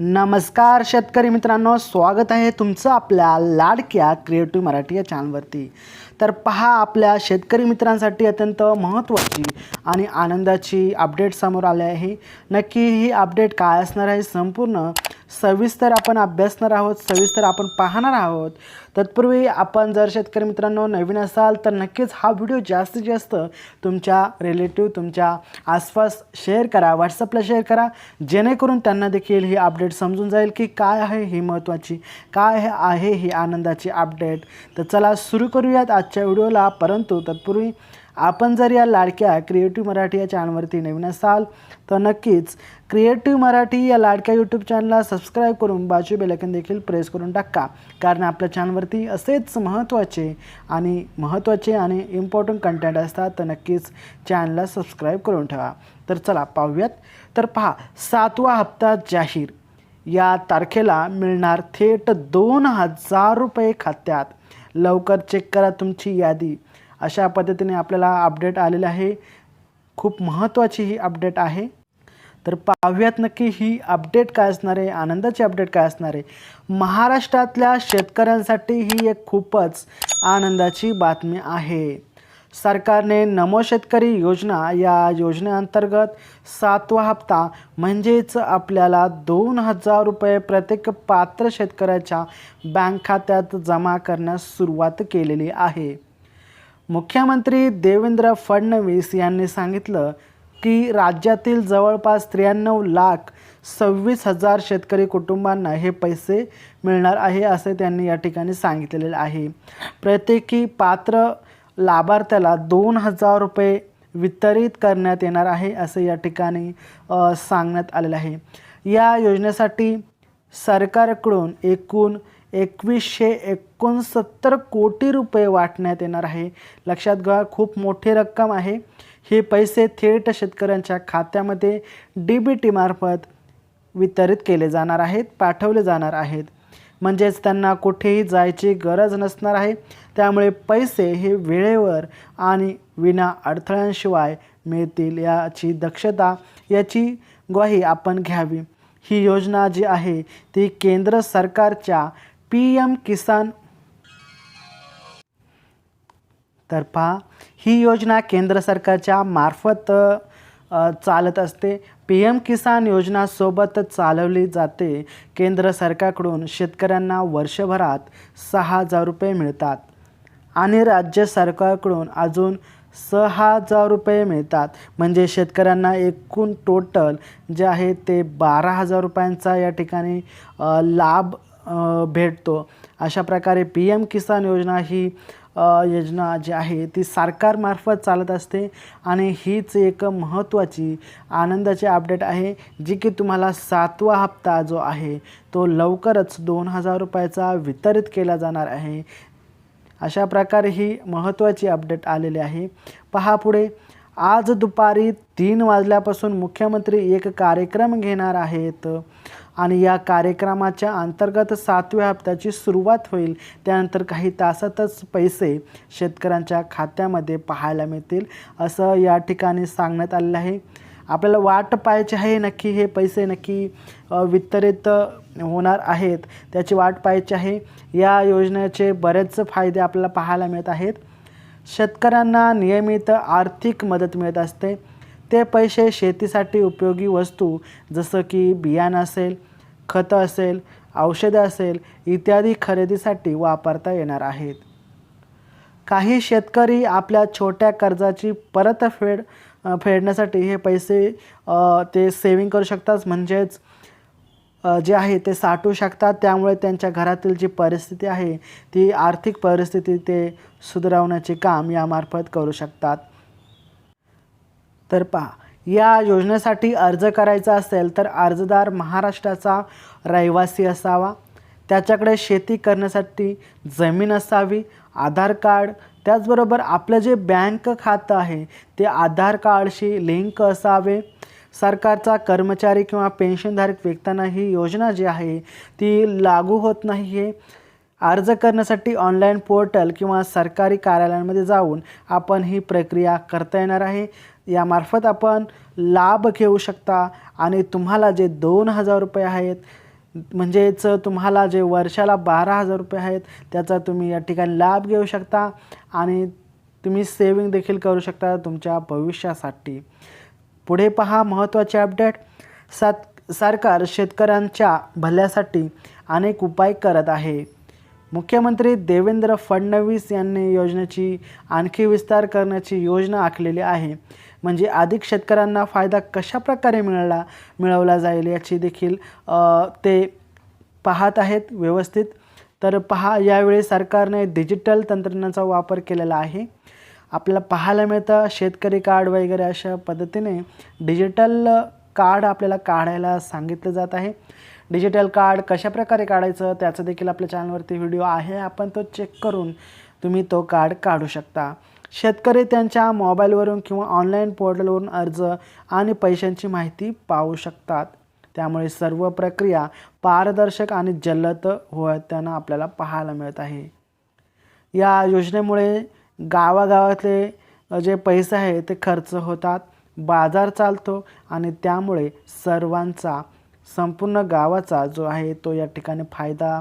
नमस्कार शेतकरी मित्रांनो स्वागत आहे तुमचं आपल्या लाडक्या क्रिएटिव्ह मराठी या चॅनलवरती. तर पहा आपल्या शेतकरी मित्रांसाठी अत्यंत महत्त्वाची आणि आनंदाची अपडेट समोर आली आहे. नक्की ही अपडेट काय असणार आहे संपूर्ण सविस्तर आपण अभ्यासणार आहोत सविस्तर आपण पाहणार आहोत. तत्पूर्वी आपण जर शेतकरी मित्रांनो नवीन असाल तर नक्कीच हा व्हिडिओ जास्तीत जास्त तुमच्या रिलेटिव्ह तुमच्या आसपास शेअर करा व्हॉट्सअपला शेअर करा. जेणेकरून त्यांना देखील ही अपडेट समजून जाईल की काय आहे ही महत्त्वाची काय आहे ही आनंदाची अपडेट तर चला सुरू करूयात आजच्या व्हिडिओला. परंतु तत्पूर्वी आपण जर या लाडक्या क्रिएटिव्ह मराठी या चॅनलवरती नवीन असाल तर नक्कीच क्रिएटिव्ह मराठी या लाडक्या यूट्यूब चॅनलला सबस्क्राईब करून बाजू बेलकन देखील प्रेस करून टाका. कारण आपल्या चॅनलवरती असेच महत्त्वाचे आणि महत्त्वाचे आणि इम्पॉर्टंट कंटेंट असतात तर नक्कीच चॅनलला सबस्क्राईब करून ठेवा. तर चला पाहूयात. तर पहा सातवा हप्ता जाहीर. या तारखेला मिळणार थेट दोन हजार रुपये खात्यात. लवकर चेक करा तुमची यादी. अशा पद्धतीने आपल्याला अपडेट आलेलं आहे. खूप महत्त्वाची ही अपडेट आहे. तर पाहूयात नक्की ही अपडेट काय असणार आहे आनंदाची अपडेट काय असणार आहे. महाराष्ट्रातल्या शेतकऱ्यांसाठी ही एक खूपच आनंदाची बातमी आहे. सरकारने नमो शेतकरी योजना या योजनेअंतर्गत सातवा हप्ता म्हणजेच आपल्याला दोन हजार रुपये प्रत्येक पात्र शेतकऱ्याच्या बँक खात्यात जमा करण्यास सुरुवात केलेली आहे. मुख्यमंत्री देवेंद्र फडणवीस यांनी सांगितलं की राज्यातील जवळपास त्र्याण्णव लाख सव्वीस हजार शेतकरी कुटुंबांना हे पैसे मिळणार आहे असे त्यांनी या ठिकाणी सांगितलेले आहे. प्रत्येकी पात्र लाभार्थ्याला दोन हजार रुपये वितरित करण्यात येणार आहे असे या ठिकाणी सांगण्यात आलेलं आहे. या योजनेसाठी सरकारकडून एकूण एकवीसशे एकोणसत्तर कोटी रुपये वाटण्यात येणार आहे. लक्षात घ्या खूप मोठी रक्कम आहे. हे पैसे थेट शेतकऱ्यांच्या खात्यामध्ये डी बी टीमार्फत वितरित केले जाणार आहेत पाठवले जाणार आहेत. म्हणजेच त्यांना कुठेही जायची गरज नसणार आहे. त्यामुळे पैसे हे वेळेवर आणि विना अडथळ्यांशिवाय मिळतील याची दक्षता याची ग्वाही आपण घ्यावी. ही योजना जी आहे ती केंद्र सरकारच्या पी एम किसान तर पहा ही योजना केंद्र सरकारच्या मार्फत चालत असते. पी एम किसान योजनासोबत चालवली जाते. केंद्र सरकारकडून शेतकऱ्यांना वर्षभरात सहा हजार रुपये मिळतात आणि राज्य सरकारकडून अजून सहा हजार रुपये मिळतात. म्हणजे शेतकऱ्यांना एकूण टोटल जे आहे ते बारा हजार रुपयांचा या ठिकाणी लाभ भेटतो. अशा प्रकारे पी एम किसान योजना ही योजना जी आहे ती सरकारमार्फत चालत असते आणि हीच एक महत्त्वाची आनंदाची अपडेट आहे जी की तुम्हाला सातवा हप्ता जो आहे तो लवकरच दोन हजार रुपयाचा वितरित केला जाणार आहे. अशा प्रकारे ही महत्त्वाची अपडेट आलेली आहे. पहा पुढे. आज दुपारी तीन वाजल्यापासून मुख्यमंत्री एक कार्यक्रम घेणार आहेत. आणि या कार्यक्रमाच्या अंतर्गत सातव्या हप्त्याची सुरुवात होईल. त्यानंतर काही तासातच पैसे शेतकऱ्यांच्या खात्यामध्ये पाहायला मिळतील असं या ठिकाणी सांगण्यात आलेलं आहे. आपल्याला वाट पाहायची आहे नक्की हे पैसे नक्की वितरित होणार आहेत. त्याची वाट पाहायची आहे. या योजनेचे बरेच फायदे आपल्याला पाहायला मिळत आहेत. शेतकऱ्यांना नियमित आर्थिक मदत मिळत असते. ते पैसे शेतीसाठी उपयोगी वस्तू जसं की बियाणं असेल खतं असेल औषधं असेल इत्यादी खरेदीसाठी वापरता येणार आहेत. काही शेतकरी आपल्या छोट्या कर्जाची परतफेड फेडण्यासाठी हे पैसे ते सेविंग करू शकतात. म्हणजेच जे आहे ते साठू शकतात. त्यामुळे त्यांच्या घरातील जी परिस्थिती आहे ती आर्थिक परिस्थिती ते सुधारवण्याचे काम यामार्फत करू शकतात. तर पहा या योजनेसाठी अर्ज करायचा असेल तर अर्जदार महाराष्ट्राचा रहिवासी असावा. त्याच्याकडे शेती करण्यासाठी जमीन असावी आधार कार्ड. त्याचबरोबर आपलं जे बँक खातं आहे ते आधार कार्डशी लिंक असावे. सरकारचा कर्मचारी किंवा पेन्शनधारक व्यक्तींना ही योजना जी आहे ती लागू होत नाही आहे अर्ज करण्यासाठी ऑनलाईन पोर्टल किंवा सरकारी कार्यालयांमध्ये जाऊन आपण ही प्रक्रिया करता येणार आहे. यामार्फत आपण लाभ घेऊ शकता आणि तुम्हाला जे दोन हजार रुपये आहेत म्हणजेच तुम्हाला जे वर्षाला बारा हजार रुपये आहेत त्याचा तुम्ही या ठिकाणी लाभ घेऊ शकता आणि तुम्ही सेविंग देखील करू शकता तुमच्या भविष्यासाठी. पुढे पहा महत्त्वाचे अपडेट. सात सरकार शेतकऱ्यांच्या भल्यासाठी अनेक उपाय करत आहे. मुख्यमंत्री देवेंद्र फडणवीस यांनी योजनेची आणखी विस्तार करण्याची योजना आखलेली आहे. म्हणजे अधिक शेतकऱ्यांना फायदा कशा प्रकारे मिळाला मिळवला जाईल याची देखील ते पाहत आहेत व्यवस्थित. तर पहा यावेळी सरकारने डिजिटल तंत्रज्ञानाचा वापर केलेला आहे. आपल्याला पाहायला मिळतं. शेतकरी कार्ड वगैरे अशा पद्धतीने डिजिटल कार्ड आपल्याला काढायला सांगितलं जात आहे. डिजिटल कार्ड कशा प्रकारे काढायचं त्याचं देखील आपल्या चॅनलवरती व्हिडिओ आहे. आपण तो चेक करून तुम्ही तो कार्ड काढू शकता. शेतकरी त्यांच्या मोबाईलवरून किंवा ऑनलाईन पोर्टलवरून अर्ज आणि पैशांची माहिती पाहू शकतात. त्यामुळे सर्व प्रक्रिया पारदर्शक आणि जलद होताना आपल्याला पाहायला मिळत आहे. या योजनेमुळे गावागावातले जे पैसे आहे ते खर्च होतात बाजार चालतो आणि त्यामुळे सर्वांचा संपूर्ण गावाचा जो आहे तो या ठिकाणी फायदा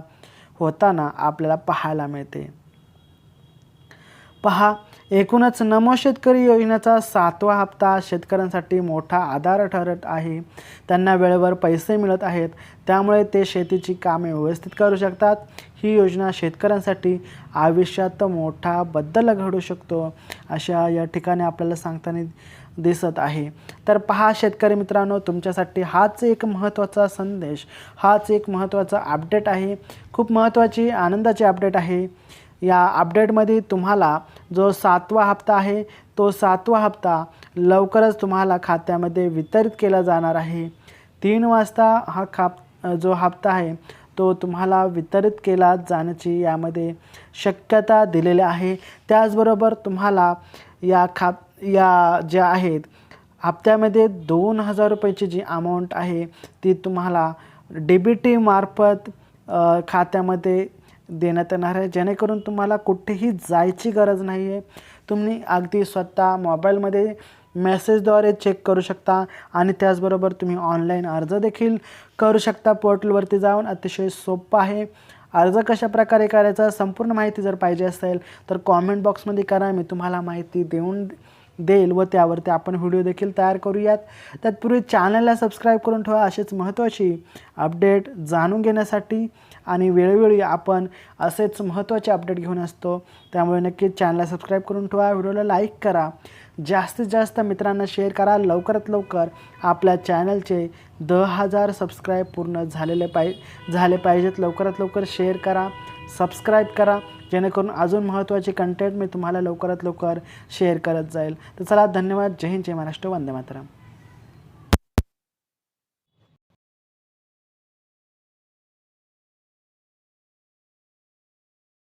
होताना आपल्याला पाहायला मिळते. पहा एकूणच नमो शेतकरी योजनेचा सातवा हप्ता शेतकऱ्यांसाठी मोठा आधार ठरत आहे. त्यांना वेळेवर पैसे मिळत आहेत. त्यामुळे ते शेतीची कामे व्यवस्थित करू शकतात. ही योजना शेतकऱ्यांसाठी आयुष्यात मोठा बदल घडू शकतो अशा या ठिकाणी आपल्याला सांगताना दिसत आहे. तर पहा शेतकरी मित्रांनो तुमच्यासाठी हाच एक महत्त्वाचा संदेश हाच एक महत्त्वाचा अपडेट आहे. खूप महत्त्वाची आनंदाची अपडेट आहे. या अपडेटमध्ये तुम्हाला जो सातवा हप्ता आहे तो सातवा हप्ता लवकरच तुम्हाला खात्यामध्ये वितरित केला जाणार आहे. तीन वाजता हा खाप जो हप्ता आहे तो तुम्हाला वितरित केला जाण्याची यामध्ये शक्यता दिलेली आहे. त्याचबरोबर तुम्हाला या खाप या ज्या आहेत हप्त्यामध्ये दोन हजार रुपयाची जी अमाऊंट आहे ती तुम्हाला डी बी टी मार्फत खात्यामध्ये देण्यात येणार आहे. जेणेकरून तुम्हाला कुठेही जायची गरज नाही आहे तुम्ही अगदी स्वतः मोबाईलमध्ये मेसेजद्वारे चेक करू शकता आणि त्याचबरोबर तुम्ही ऑनलाईन अर्ज देखील करू शकता. पोर्टलवरती जाऊन अतिशय सोपं आहे. अर्ज कशा प्रकारे करायचा संपूर्ण माहिती जर पाहिजे असेल तर कॉमेंट बॉक्समध्ये करा. मी तुम्हाला माहिती देऊन देईल व त्यावरती आपण व्हिडिओ देखील तयार करूयात. तत्पूर्वी चॅनलला सबस्क्राईब करून ठेवा. अशीच महत्त्वाची अपडेट जाणून घेण्यासाठी आणि वेळोवेळी आपण असेच महत्त्वाचे अपडेट घेऊन असतो. त्यामुळे नक्कीच चॅनलला सबस्क्राईब करून ठेवा. व्हिडिओला लाईक करा. जास्तीत जास्त मित्रांना शेअर करा. लवकरात लवकर आपल्या चॅनलचे दहा हजार सबस्क्राईब पूर्ण झालेले पाहि झाले पाहिजेत. लवकरात लवकर शेअर करा. सबस्क्राईब करा. जेणेकरून अजून महत्त्वाचे कंटेंट मी तुम्हाला लवकरात लवकर शेअर करत जाईल. तर चला धन्यवाद. जय हिंद जय महाराष्ट्र. वंदे मातरम.